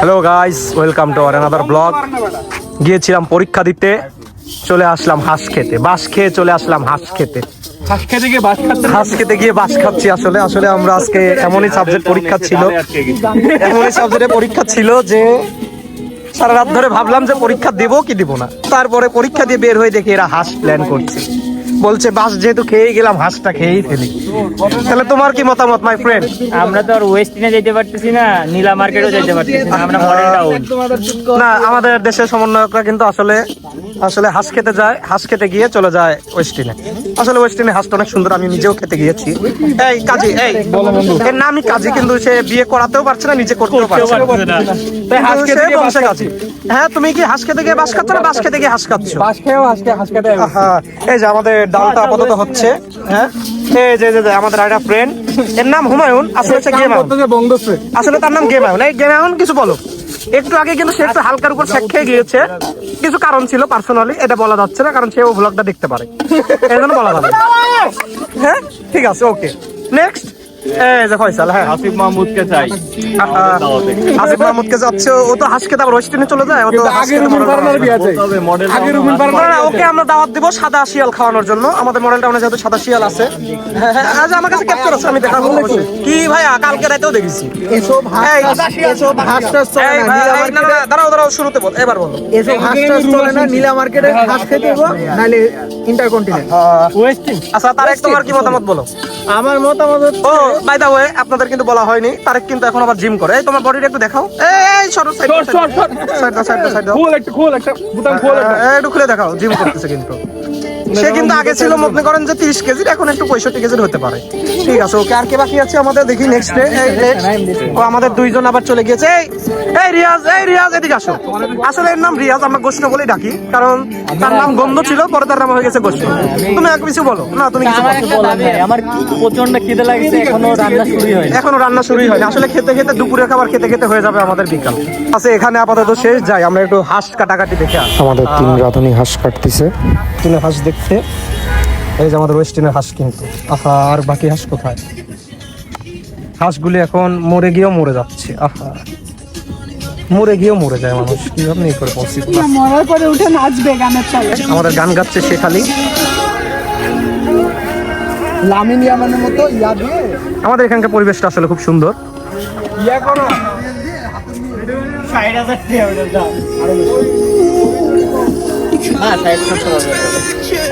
Hello guys welcome to another blog গিয়েছিলাম পরীক্ষা দিতে। চলে আসলাম হাঁস খেতে। বাস খেয়ে চলে আসলাম হাঁস খেতে। হাঁস খেতে গিয়ে বাস হাঁস খেতে গিয়ে বাস খাচ্ছি আসলে। আসলে আমরা আজকে এমনই সাবজেক্ট পরীক্ষা ছিল। এমনই সাবজেক্টে পরীক্ষা ছিল যে সারা রাত ধরে ভাবলাম যে পরীক্ষা দেবো কি দিব না। তারপরে পরীক্ষা দিয়ে বের হয়ে দেখি এরা হাঁস প্ল্যান করছে। বলছে বাস যেহেতু খেয়েই গেলাম হাঁসটা খেয়েই ফেলি। তাহলে তোমার কি মতামত মাই ফ্রেন্ড আমরা তো আর ওয়েস্ট ইন্ডিয়া যেতে পারতেছি না নীলা মার্কেটও যেতে পারতেছি না আমরা মডেল টাউন না আমাদের দেশের সমন্বয়করা কিন্তু আসলে আসলে হাঁস খেতে যায় হাঁস খেতে গিয়ে চলে যায় ওয়েস্টিনে আসলে ওয়েস্টিনে হাঁসটা অনেক সুন্দর আমি নিজেও খেতে গিয়েছি। এই কাজী এই। এর নামই কাজী কিন্তু সে বিয়ে করাতেও পারছে না নিজে করতেও পারছে না। হ্যাঁ তুমি কি হাঁস খেতে গিয়ে বাস খাচ্ছ না বাস খেতে গিয়ে হাঁস খাচ্ছ? বাস খেয়েও হাঁস হাঁস খেতে হ্যাঁ এই যে আমাদের ডালটা আপাতত হচ্ছে হ্যাঁ? এই যে যে যে আমাদের একটা ফ্রেন্ড এর নাম হুমায়ুন আসলে হচ্ছে গেমায়ুন আসলে তার নাম গেমায়ুন। এই গেমায়ুন কিছু বলো। একটু আগে কিন্তু সে একটু হালকার উপর শেখ খেয়ে গিয়েছে। কিছু কারণ ছিল পার্সোনালি এটা বলা যাচ্ছে না, কারণ সে ও ব্লগটা দেখতে পারে। এই জন্য বলা যাবে। হ্যাঁ? ঠিক আছে ওকে নেক্সট এই যে ফয়সাল হ্যাঁ আসিফ মাহমুদকে চাই। আসিফ মাহমুদকে যাচ্ছে ও তো হাসকে তারপর ওয়েস্টিনে চলে যায় ও তো আগে রুমিন ফারহানার বিয়ে আছে? আগে রুমিন না, ওকে আমরা দাওয়াত দিব সাদা শিয়াল খাওয়ানোর জন্য। আমাদের মডেল টাউনে যেহেতু সাদা শিয়াল আছে। আজ আমার কাছে ক্যাপচার আছে আমি দেখাবো। কি ভাইয়া কালকে রাতেও দেখেছি। এসব এসব হাঁস চলে না ভাই, নীলা এই, না, না, মার্কেটে না, দাঁড়াও দাঁড়াও শুরুতে বল এবার বলো। এসব হাঁস চলে না নীলা মার্কেটে হাঁস খেতে গো ইন্টারকন্টিনেন্ট ওয়েস্টিন। আচ্ছা তারেক তোমার কি মতামত বলো? আমার মতামত ও বাই দা ওয়ে আপনাদের কিন্তু বলা হয়নি তারেক কিন্তু এখন আবার জিম করে। এই তোমার বডিটা একটু দেখাও। এই সরো সাইড সাইড দাও সাইড দাও সাইড দাও। খুল একটা খুল একটা। বুতাম খুল একটা। একটু খুলে দেখাও জিম করতেছে কিন্তু। সে কিন্তু আগে ছিল মনে করেন যে তিরিশ কেজির এখন একটু পঁয়ষট্টি কেজির হতে পারে। ঠিক আছে ওকে আর কে বাকি আছে আমাদের? দেখি নেক্সট ডে ও আমাদের দুইজন আবার চলে গিয়েছে। এই এই রিয়াজ এই রিয়াজ এদিকে আসো। আসলে এর নাম রিয়াজ আমরা গোষ্ঠ বলেই ডাকি। কারণ তার নাম গন্ধ ছিল পরে তার নাম হয়ে গেছে গোষ্ঠ। তুমি আর কিছু বলো। না তুমি কিছু বলো। আমার প্রচণ্ড খিদে লাগছে এখনও রান্না শুরুই হয়নি। এখনও রান্না শুরুই হয়নি। আসলে খেতে খেতে দুপুরে খাবার খেতে খেতে হয়ে যাবে আমাদের বিকাল। আচ্ছা এখানে আপাতত শেষ যাই আমরা একটু হাঁস কাটাকাটি দেখে আমাদের তিন রাধুনি হাঁস কাটতেছে। তিন হাঁস দেখতে এই যে আমাদের ওয়েস্টিনের হাঁস কিন্তু। আহা আর বাকি হাঁস কোথায়? হাঁসগুলি এখন মরে গিয়েও মরে যাচ্ছে আহা। মরে গিয়েও মরে যায় মানুষ কীভাবে এই করে পসিবল মরার পরে উঠে নাচবে গানের তালে আমাদের গান গাচ্ছে সে খালি। লামিন ইয়ামানের মতো ইয়া দিয়ে। আমাদের এখানকার পরিবেশটা আসলে খুব সুন্দর। ইয়া করো।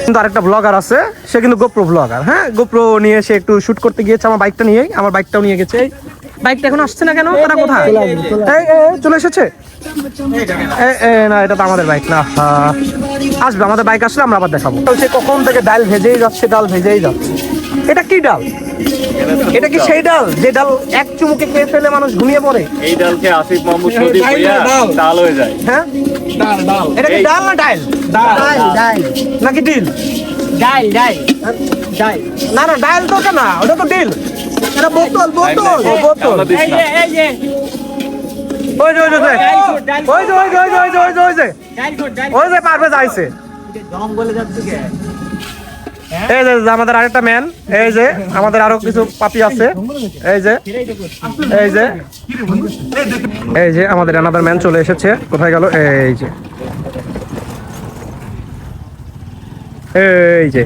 কিন্তু আরেকটা ব্লগার আছে সে কিন্তু গোপ্রো ব্লগার হ্যাঁ? গোপ্রো নিয়ে সে একটু শুট করতে গিয়েছে আমার বাইকটা নিয়ে আমার বাইকটাও নিয়ে গেছে। বাইকটা এখন আসছে না কেন? তারা কোথায়? চলে এসেছে? না এটা তো আমাদের বাইক না আসবে আমাদের বাইক আসলে আমরা আবার দেখাবো। সে কখন থেকে ডাল ভেজেই যাচ্ছে ডাল ভেজেই যাচ্ছে। এটা কি ডাল? এটা কি সেই ডাল যে ডাল এক চুমুকে খেয়ে ফেলে মানুষ ঘুমিয়ে পড়ে? এই ডালকে আসিফ মাহমুদ ডাল, ভাইয়া ডাল। ডাল হয়ে যায়। হ্যাঁ? ডাল ডাল। এটা কি ডাল না ডাল ডাল ডাল। নাকি ডিল? ডাই ডাই ডাই না না ডাল তো ওটা না ওটা তো ডিল। এটা বোতল বোতল ও বোতল। এই যে এই যে। ওই যে ওই যে ওই যে। ওই যে ওই যে ওই যে ওই যে ওই যে। পারবে যাইছে। দম বলে যাচ্ছে কে? এই যে আমাদের আরেকটা ম্যান এই যে আমাদের আরও কিছু পাপি আছে। এই যে এই যে এই যে আমাদের আনাদার ম্যান চলে এসেছে। কোথায় গেল? এই যে এই যে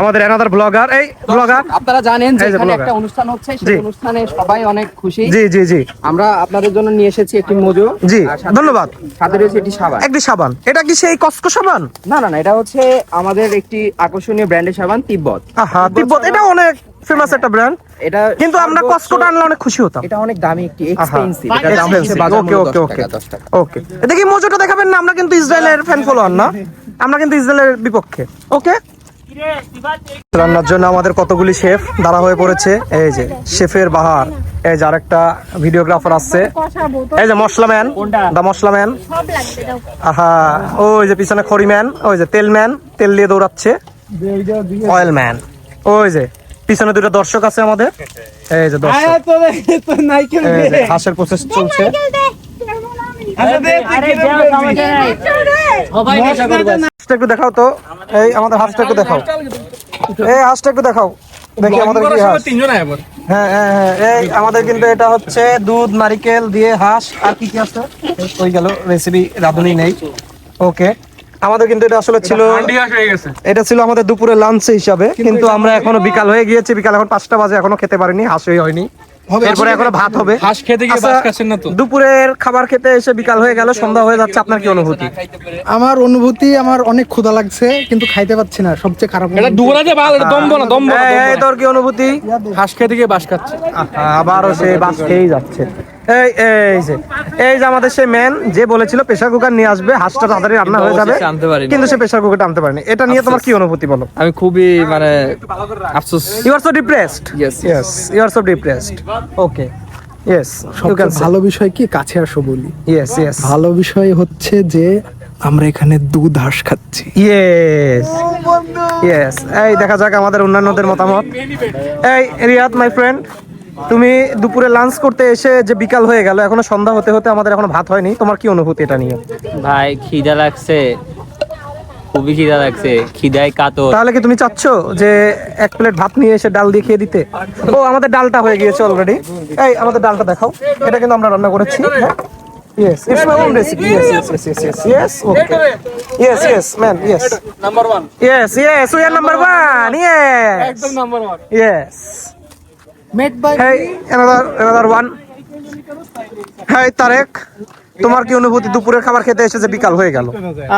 আমাদের আনাদার ব্লগার এই ব্লগার আপনারা জানেন যে এখানে একটা অনুষ্ঠান হচ্ছে সেই অনুষ্ঠানে সবাই অনেক খুশি। জি জি জি। আমরা আপনাদের জন্য নিয়ে এসেছি একটি মজু জি ধন্যবাদ। সাথে রয়েছে একটি সাবান। একটি সাবান। এটা কি সেই কসকো সাবান? না না না এটা হচ্ছে আমাদের একটি আকর্ষণীয় ব্র্যান্ডের সাবান তিব্বত। আহা তিব্বত এটা অনেক ফেমাস একটা ব্র্যান্ড এটা কিন্তু আমরা কসকোটা আনলে অনেক খুশি হতাম। এটা অনেক দামি একটি এক্সপেন্সিভ এটা দাম হচ্ছে বাজার ওকে ওকে 10 ওকে টাকা 10 টাকা। মজুটা দেখাবেন না আমরা কিন্তু ইসরায়েলের ফ্যান ফলোয়ার না। আমরা কিন্তু ইসরায়েলের বিপক্ষে। ওকে রান্নার জন্য আমাদের কতগুলি শেফ দাঁড়া হয়ে পড়েছে? এই যে শেফের বাহার। এই যে আরেকটা ভিডিওগ্রাফার আসছে। এই যে মশলা ম্যান দা মশলা ম্যান। সব লাগবে দাও। আহা ওই যে পিছনে খড়ি ম্যান ওই যে তেল ম্যান তেল দিয়ে দৌড়াচ্ছে। Oil man. ওই যে পিছনে দুটো দর্শক আছে আমাদের। এই যে দর্শক। তো নাইকেল এই যে হাঁসের প্রসেস চলছে। একটু দেখাও তো। এই আমাদের হাঁসটা একটু দেখাও। এই হাঁসটা একটু দেখাও। দেখি আমাদের কি হাঁস হ্যাঁ হ্যাঁ হ্যাঁ। এই আমাদের কিন্তু এটা হচ্ছে দুধ নারিকেল দিয়ে হাঁস। আর কি কি আছে? ওই গেল রেসিপি রাঁধুনি নেই। ওকে আমাদের কিন্তু এটা আসলে ছিল এটা ছিল আমাদের দুপুরে লাঞ্চ হিসাবে। কিন্তু আমরা এখনও বিকাল হয়ে গিয়েছি। বিকাল এখন পাঁচটা বাজে এখনও খেতে পারিনি হাঁসই হয়নি। এরপরে এখনও ভাত হবে। হাঁস খেতে গিয়ে আচ্ছা, বাস খাচ্ছেন না তো। দুপুরের খাবার খেতে এসে বিকাল হয়ে গেল সন্ধ্যা হয়ে যাচ্ছে আপনার কি অনুভূতি? আমার অনুভূতি আমার অনেক ক্ষুধা লাগছে কিন্তু খাইতে পাচ্ছি না সবচেয়ে খারাপ এটা দুপুরাতে ভালো এটা দম বলা দম বলা এই, তোর কি অনুভূতি? হাঁস খেতে গিয়ে বাস খাচ্ছে। আবারও সে বাস খেয়েই যাচ্ছে। এই এই যে এই যে আমাদের সেই ম্যান যে বলেছিল প্রেসার কুকার নিয়ে আসবে হাঁসটা তাড়াতাড়ি রান্না হয়ে যাবে। কিন্তু সে প্রেসার কুকারটা আনতে পারেনি। এটা নিয়ে তোমার কি অনুভূতি বলো? আমি খুবই মানে আফসোস। You are so depressed Yes, yes you are so depressed okay yes you can ভালো বিষয় কি? কাছে আসো বলি। ইয়েস ইয়েস ভালো বিষয় হচ্ছে যে আমরা এখানে দুধ হাঁস খাচ্ছি। ইয়েস ইয়েস এই দেখা যাক আমাদের অন্যান্যদের মতামত। এই রিয়াদ মাই ফ্রেন্ড তুমি দুপুরে লাঞ্চ করতে এসে যে বিকাল হয়ে গেল এখনও সন্ধ্যা হতে হতে আমাদের এখনও ভাত হয়নি তোমার কি অনুভূতি এটা নিয়ে ভাই খিদা লাগছে খুবই খিদা লাগছে খিদায় কাতর তাহলে কি তুমি চাচ্ছ যে এক প্লেট ভাত নিয়ে এসে ডাল দিয়ে খেয়ে দিতে ও আমাদের ডালটা হয়ে গিয়েছে অলরেডি এই আমাদের ডালটা দেখাও এটা কিন্তু আমরা রান্না করেছি হ্যাঁ Yes, it's my own recipe. Yes, yes, yes, yes, yes, yes. Okay. Yes, yes, man. Yes. Number one Yes, yes. We are number one. Yes. Number one Yes. Made by Hey, another another one. Hey, Tareq তোমার কি অনুভূতি? দুপুরের খাবার খেতে এসেছে বিকাল হয়ে গেল।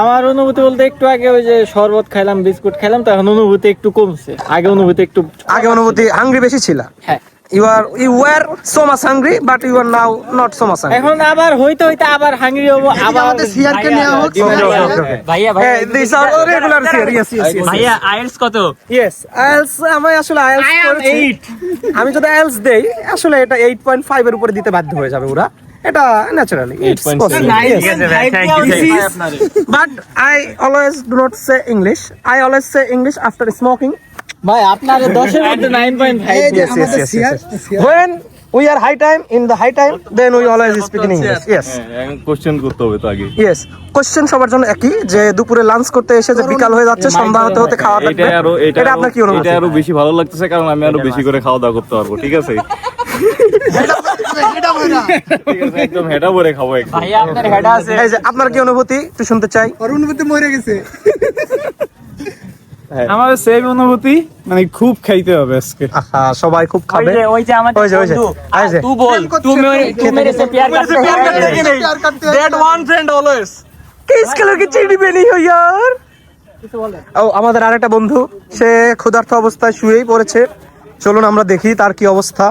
আমার অনুভূতি বলতে একটু আগে ওই যে শরবত খাইলাম বিস্কুট খাইলাম তখন অনুভূতি একটু কমছে। আগে অনুভূতি একটু আগে অনুভূতি হাংরি বেশি ছিল? হ্যাঁ। You are you were so much hungry but you are now not so much এখন আবার হইতে হইতে আবার হাঙ্গরি হব আবার আমাদের সিয়ারকে নেওয়া হোক ভাইয়া these are regular here. Yes, yes, yes. ভাইয়া আইএলস কত? Yes, IELTS আমি আসলে IELTS করেছি। আমি যদি IELTS দেই আসলে এটা 8.5 এর উপরে দিতে বাধ্য হয়ে যাবে ওরা। এটা naturally but I always do not say English I always say English after smoking ভাই আপনার দশের মধ্যে nine point five yes yes yes, yes, yes. when we are high time in the high time then we always speak in english. yes. Question করতে হবে তো আগে। Yes question সবার জন্য একই যে দুপুরে লাঞ্চ করতে এসে যে বিকাল হয়ে যাচ্ছে সন্ধ্যা হতে হতে খাওয়া লাগবে এটা আরও এটা আপনার কি অনুভূতি? এটা আরও বেশি ভালো লাগতেছে কারণ আমি আরও বেশি করে খাওয়া দাওয়া করতে পারব ঠিক আছে? ঠিক আছে, একদম হেটা ভরে খাব একদম। ভাইয়া আপনার হেডা আছে। এই যে আপনার কি অনুভূতি? একটু শুনতে চাই। অনুভূতি মরে গেছে। আমাদের সেম অনুভূতি মানে খুব খাইতে হবে আজকে আহা সবাই খুব ওই খাবে যে ওই যে আমাদের ওই যে, ওই যে, বন্ধু এই যে। তু বল তুমি তুমি মেরে সে প্যার করতে प्यार करते हैं that one friend always kiss colour কি চিড়ি বেনি হো यार ও আমাদের আরেকটা বন্ধু সে ক্ষুধার্ত অবস্থায় শুয়েই পড়েছে চলুন আমরা দেখি তার কি অবস্থা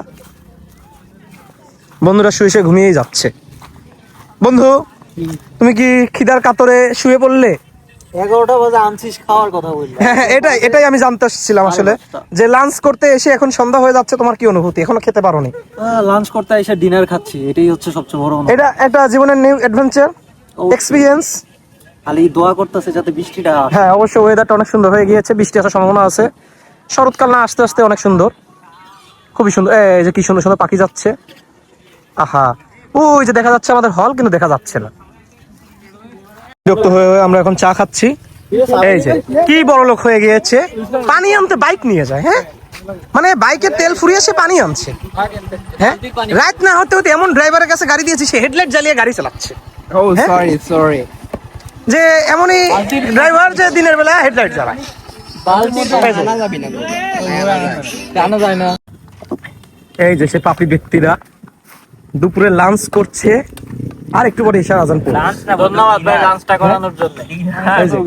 বন্ধুরা শুয়ে শুয়ে ঘুমিয়েই যাচ্ছে বন্ধু তুমি কি খিদার কাতরে শুয়ে পড়লে এগারোটা বাজে আনছিস খাওয়ার কথা বললি। হ্যাঁ হ্যাঁ, এটাই এটাই আমি জানতে এসেছিলাম আসলে যে লাঞ্চ করতে এসে এখন সন্ধ্যা হয়ে যাচ্ছে তোমার কি অনুভূতি? এখনও খেতে পারোনি? লাঞ্চ করতে এসে ডিনার খাচ্ছি এটাই হচ্ছে সবচেয়ে বড় এটা একটা জীবনের নিউ অ্যাডভেঞ্চার এক্সপিরিয়েন্স খালি দোয়া করতেছে যাতে বৃষ্টিটা হ্যাঁ অবশ্য ওয়েদারটা অনেক সুন্দর হয়ে গিয়েছে বৃষ্টি আসার সম্ভাবনা আছে। শরৎকাল না আস্তে আস্তে অনেক সুন্দর। খুবই সুন্দর। এই যে কি সুন্দর সুন্দর পাখি যাচ্ছে। আহা। ওই যে দেখা যাচ্ছে আমাদের হল কিন্তু দেখা যাচ্ছে না। বিরক্ত হয়ে হয়ে আমরা এখন চা খাচ্ছি। এই যে কি বড় লোক হয়ে গিয়েছে? পানি আনতে বাইক নিয়ে যায় হ্যাঁ? মানে বাইকের তেল ফুরিয়ে সে পানি আনছে। হ্যাঁ? রাত না হতে হতে এমন ড্রাইভারের কাছে গাড়ি দিয়েছি সে হেডলাইট জ্বালিয়ে গাড়ি চালাচ্ছে। ও হ্যাঁ? সরি সরি যে এমনই ড্রাইভার যে দিনের বেলা হেডলাইট চালায় জানা যায় না এই যে সে পাপি ব্যক্তিরা দুপুরে লাঞ্চ করছে। আর একটু পরে ঈশার আজান পড়বে। ধন্যবাদ ভাই লাঞ্চটা করানোর জন্য। যে,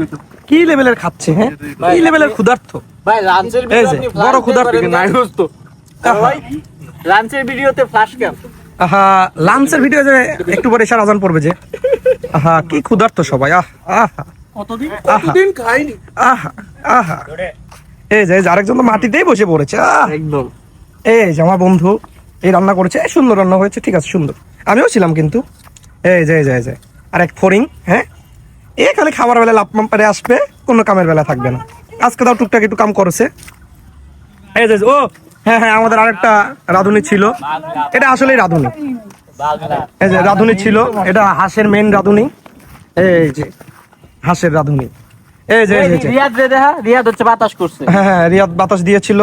কি লেভেলের খাচ্ছে হ্যাঁ? কি লেভেলের ক্ষুধার্থ ভাই লাঞ্চের বড় ক্ষুধার্ত নাই দোস্ত লাঞ্চের ভিডিওতে ফ্ল্যাশ ক্যাম আহা লাঞ্চের ভিডিও যে একটু পরে ঈশার আজান পড়বে যে। আহা কি ক্ষুধার্ত সবাই আহ আহা। আহা দিন খাইনি? আহা আহা। এই যে এই যে আরেকজন তো মাটিতেই বসে পড়েছে আহ। একদম। এই যে আমার বন্ধু এই রান্না করেছে এই সুন্দর রান্না হয়েছে ঠিক আছে সুন্দর। আমিও ছিলাম কিন্তু। এই যে যে যে। আর এক ফরিং হ্যাঁ? এ খালি খাবার বেলা লাভ পারে আসবে কোনো কামের বেলা থাকবে না। আজকে তাও টুকটাক একটু কাম করেছে। এই যে ও হ্যাঁ হ্যাঁ আমাদের আরেকটা রাঁধুনি ছিল। এটা আসলেই রাঁধুনি। এই যে রাঁধুনি ছিল। এটা হাঁসের মেন রাঁধুনি। এই যে হাঁসের রাঁধুনি। এই যে এই এই যে রিয়াদ রে দেখা রিয়াদ হচ্ছে বাতাস করছে। হ্যাঁ হ্যাঁ রিয়াদ বাতাস দিয়েছিল।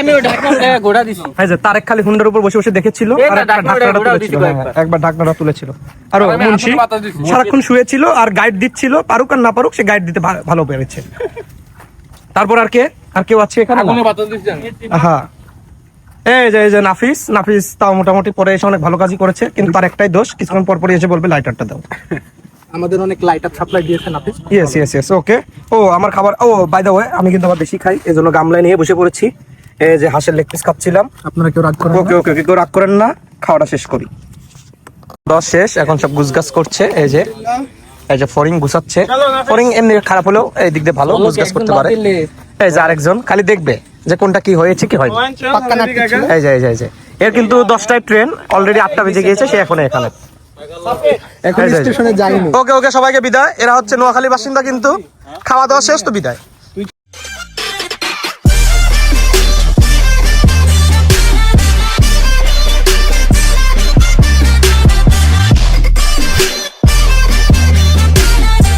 আমি ওই ঢাকনাটা গোড়া দিছি। এই যে তারেক খালি হুন্ডার উপর বসে বসে দেখেছিল আর একটা ঢাকনাটা তুলেছিল। হ্যাঁ, একবার ঢাকনাটা তুলেছিল। আর মুন্সি সারাক্ষণ শুয়েছিল আর গাইড দিচ্ছিল পারুক আর না পারুক সে গাইড দিতে ভালো পেরেছে। তারপর আর কে? আর কেউ আছে এখানে? না? হ্যাঁ এই যে এই যে নাফিস নাফিস তাও মোটামুটি পরে এসে অনেক ভালো কাজই করেছে কিন্তু তার একটাই দোষ কিছুক্ষণ পর পরই এসে বলবে লাইটারটা দাও। আমাদের অনেক লাইটার সাপ্লাই দিয়েছে Nafis yes yes yes okay ও আমার খাবার ও বাই দ্য ওয়ে আমি কিন্তু আবার বেশি খাই এই জন্য গামলায় নিয়ে বসে পড়েছি। এই যে হাঁসের লেগ পিস খাচ্ছিলাম। আপনারা কেউ রাগ করেন ওকে ওকে ওকে কেউ রাগ করেন না খাওয়াটা শেষ করি। দশ শেষ এখন সব গুছগাছ করছে এই যে এই যে ফরিং গুছাচ্ছে। ফরিং এমনি খারাপ হলেও এই দিক দিয়ে ভালো গুছগাছ করতে পারে। এই যে আরেকজন খালি দেখবে যে কোনটা কি হয়েছে কি হয়নি। এই যে এই যে এই যে। এর কিন্তু দশটায় ট্রেন অলরেডি আটটা বেজে গিয়েছে সে এখন এখানে। এখন। স্টেশনে যাইনি। ওকে ওকে সবাইকে বিদায়। এরা হচ্ছে নোয়াখালী বাসিন্দা কিন্তু। খাওয়া দাওয়া শেষ তো বিদায়।